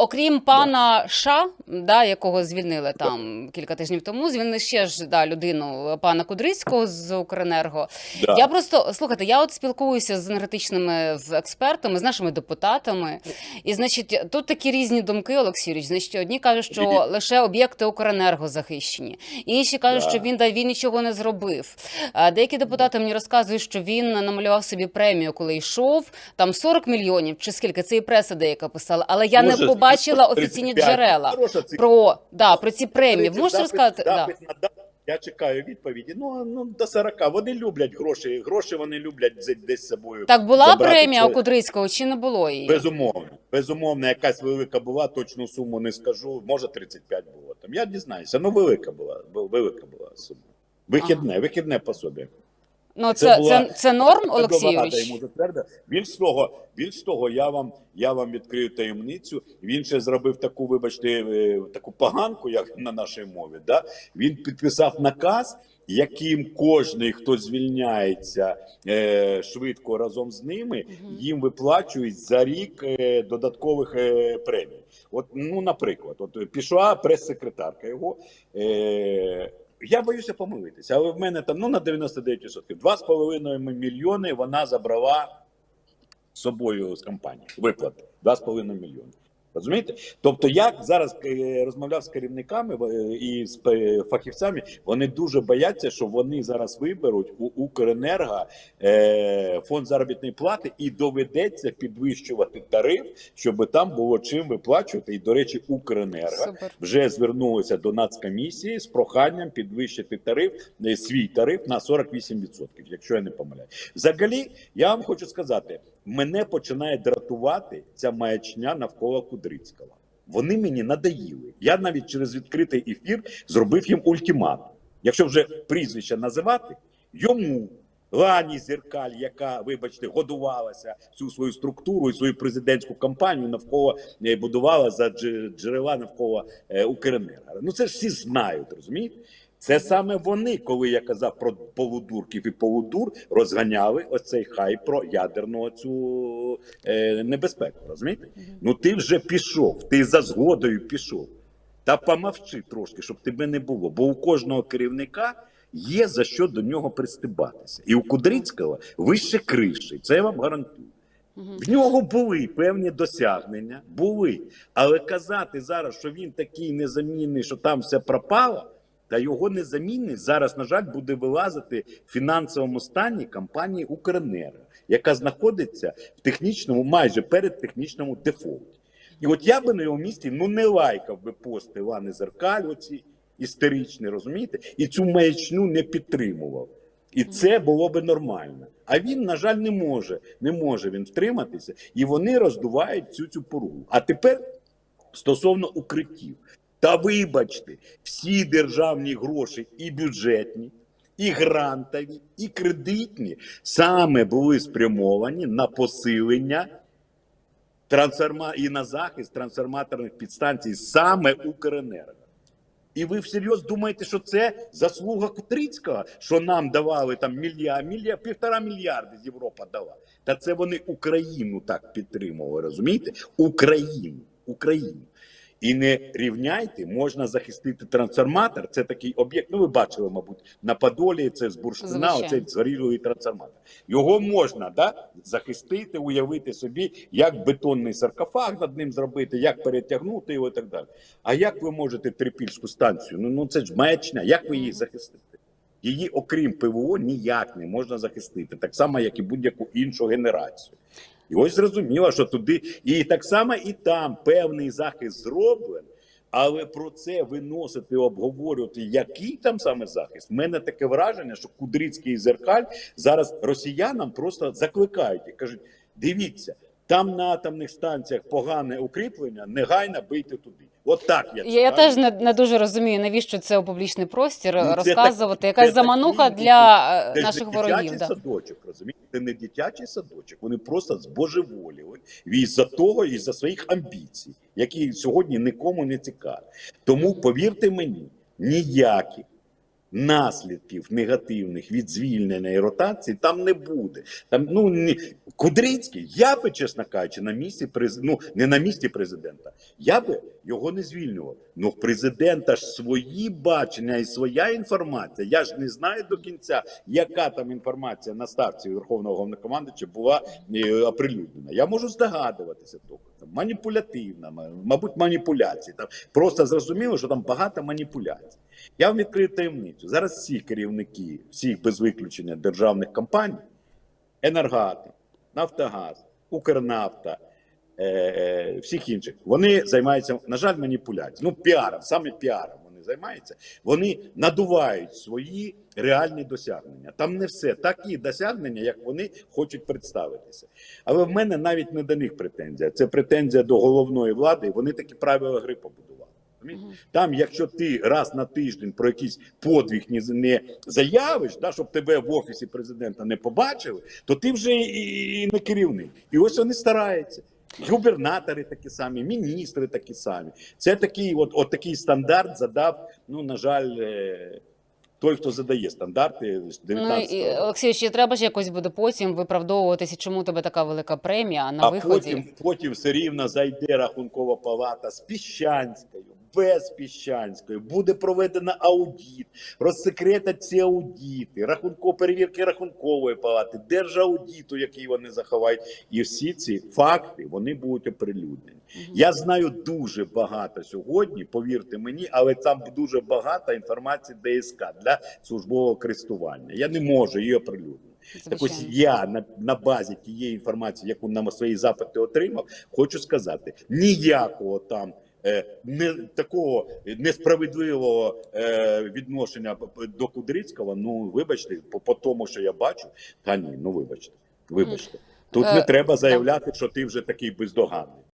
окрім пана Ша, да, якого звільнили там кілька тижнів тому, звільнили ще ж да, людину пана Кудрицького з Укренерго. Да. Я просто слухайте, я от спілкуюся з енергетичними експертами, з нашими депутатами, і значить, тут такі різні думки, Олексій Юрійович. Значить, одні кажуть, що лише об'єкти Укренерго захищені, інші кажуть, Да. що він да він нічого не зробив. Деякі депутати мені розказують, що він намалював собі премію, коли йшов там 40 мільйонів чи скільки це і преса деяка писала, але я не Може, побачила 35. офіційні джерела про да про ці премії. Запит- можете розказати? Да. на дату. Я чекаю відповіді. Ну, ну до 40. Вони люблять гроші. Гроші вони люблять десь- з собою. Так була забрати. премія у Кудрицького чи не було її? Безумовно. Безумовно, якась велика була, точну суму не скажу. Може 35 було. Там я дізнаюся. Ну, велика була. Велика була сума. Вихідне, вихідне пособі. Ну Це це, була- це, норм, Це Олексій Рада Юрійович? йому затвердила. Більш того, більш того, я вам я вам відкрию таємницю. Він ще зробив таку, вибачте, е, таку поганку, як на нашій мові. Да? Він підписав наказ, яким кожний, хто звільняється е, швидко разом з ними, їм виплачують за рік е, додаткових е, премій. От, ну, наприклад, от пішла прес-секретарка його. Е, я боюся помилитися, але в мене там ну на 99%. 2,5 мільйони вона забрала з собою з компанії. Виплати 2,5 мільйони. Розумієте? Тобто, я зараз е, розмовляв з керівниками е, і з е, фахівцями, вони дуже бояться, що вони зараз виберуть у Укренерго фонд заробітної плати і доведеться підвищувати тариф, щоб там було чим виплачувати. І, до речі, Укренерго Супер. вже звернулися до нацкомісії з проханням підвищити тариф, свій тариф на 48%, якщо я не помиляю. Взагалі, я вам хочу сказати, мене починає дратувати ця маячня навколо Кудрицького. Вони мені надоїли. Я навіть через відкритий ефір зробив їм ультиматум. Якщо вже прізвище називати, йому Лані Зеркаль, яка, вибачте, годувалася всю свою структуру і свою президентську кампанію навколо е, будувала за джерела навколо е, Укренерго. Ну це ж всі знають, розумієте? Це саме вони, коли я казав про полудурків і полудур, розганяли оцей хайп про ядерну цю е, небезпеку. Розумієте? Ну ти вже пішов, ти за згодою пішов. Та помовчи трошки, щоб тебе не було. Бо у кожного керівника є за що до нього пристебатися. І у Кудрицького вище криші. Це я вам гарантую. В нього були певні досягнення, були. Але казати зараз, що він такий незамінний, що там все пропало, та його незамінність зараз, на жаль, буде вилазити в фінансовому стані компанії Укренерго, яка знаходиться в технічному, майже перед технічному дефолті. І от я би на його місці ну не лайкав би пости Лани Зеркаль, оці істеричні, розумієте, і цю маячню не підтримував. І це було би нормально. А він, на жаль, не може. Не може він втриматися, і вони роздувають цю цю поругу. А тепер стосовно укриттів. Та вибачте, всі державні гроші, і бюджетні, і грантові, і кредитні, саме були спрямовані на посилення трансформа... і на захист трансформаторних підстанцій саме Укренерго. І ви всерйоз думаєте, що це заслуга Кутрицького, що нам давали там мільярд, мільярд, півтора мільярди з Європа дала. Та це вони Україну так підтримували, розумієте? Україну, Україну. І не рівняйте, можна захистити трансформатор. Це такий об'єкт. Ну, ви бачили, мабуть, на Подолі це з бурштина, оцей згорілий трансформатор. Його можна да, захистити, уявити собі, як бетонний саркофаг над ним зробити, як перетягнути його і так далі. А як ви можете трипільську станцію? Ну, ну це ж маячня. Як ви її захистите? Її, окрім ПВО, ніяк не можна захистити, так само, як і будь-яку іншу генерацію. І ось зрозуміло, що туди і так само і там певний захист зроблен, але про це виносити, обговорювати, який там саме захист. в мене таке враження, що Кудрицький і Зеркаль зараз росіянам просто закликають і кажуть: дивіться, там на атомних станціях погане укріплення, негайно бийте туди. От так я Я, я теж не, не дуже розумію, навіщо це у публічний простір Ну, це розказувати. так- Якась це замануха для е, Це наших не ворогів. дитячий Да. садочок, розумієте? Це не дитячий садочок. Вони просто збожеволіли із-за того, і за своїх амбіцій, які сьогодні нікому не цікаві. Тому повірте мені, ніяких наслідків негативних від звільнення ротації там не буде. Там ну ні Кудрицький, я би, чесно кажучи, на місці през... ну, не на місці президента. Я би його не звільнював. Ну, президента ж свої бачення і своя інформація. Я ж не знаю до кінця, яка там інформація на ставці Верховного Головнокомандуюча була е, оприлюднена. Я можу здогадуватися. Там, маніпулятивна, мабуть, маніпуляції. Там просто зрозуміло, що там багато маніпуляцій. Я вам відкрию таємницю. Зараз всі керівники всіх без виключення державних компаній, Енергоатом, Нафтогаз, Укрнафта, е, всіх інших, вони займаються, на жаль, маніпуляцією. Ну, піаром, саме піаром вони займаються. Вони надувають свої реальні досягнення. Там не все такі досягнення, як вони хочуть представитися. Але в мене навіть не до них претензія. Це претензія до головної влади. Вони такі правила гри побудували. Там, якщо ти раз на тиждень про якийсь подвиг не, не заявиш, да, щоб тебе в офісі президента не побачили, то ти вже і, не керівник. І ось вони стараються. Губернатори такі самі, міністри такі самі. Це такий, от, от такий стандарт задав. Ну на жаль, е, той, хто задає стандарти з Ну 19 і Олексій, чи треба ж якось буде потім виправдовуватися, чому тебе така велика премія на а виході? потім, потім все рівно зайде рахункова палата з Піщанською, без Піщанської, буде проведено аудит, розсекретять ці аудити, рахунково перевірки рахункової палати, держаудиту, який вони заховають, і всі ці факти вони будуть оприлюднені. Я знаю дуже багато сьогодні, повірте мені, але там дуже багато інформації ДСК для службового користування. Я не можу її оприлюднити. Так ось я на, на базі тієї інформації, яку на свої запити отримав, хочу сказати: ніякого там. Е, Не такого несправедливого е, відношення до Кудрицького. Ну вибачте, по, по тому, що я бачу, та ні, ну вибачте, вибачте. Тут Е, не треба заявляти, що ти вже такий бездоганний.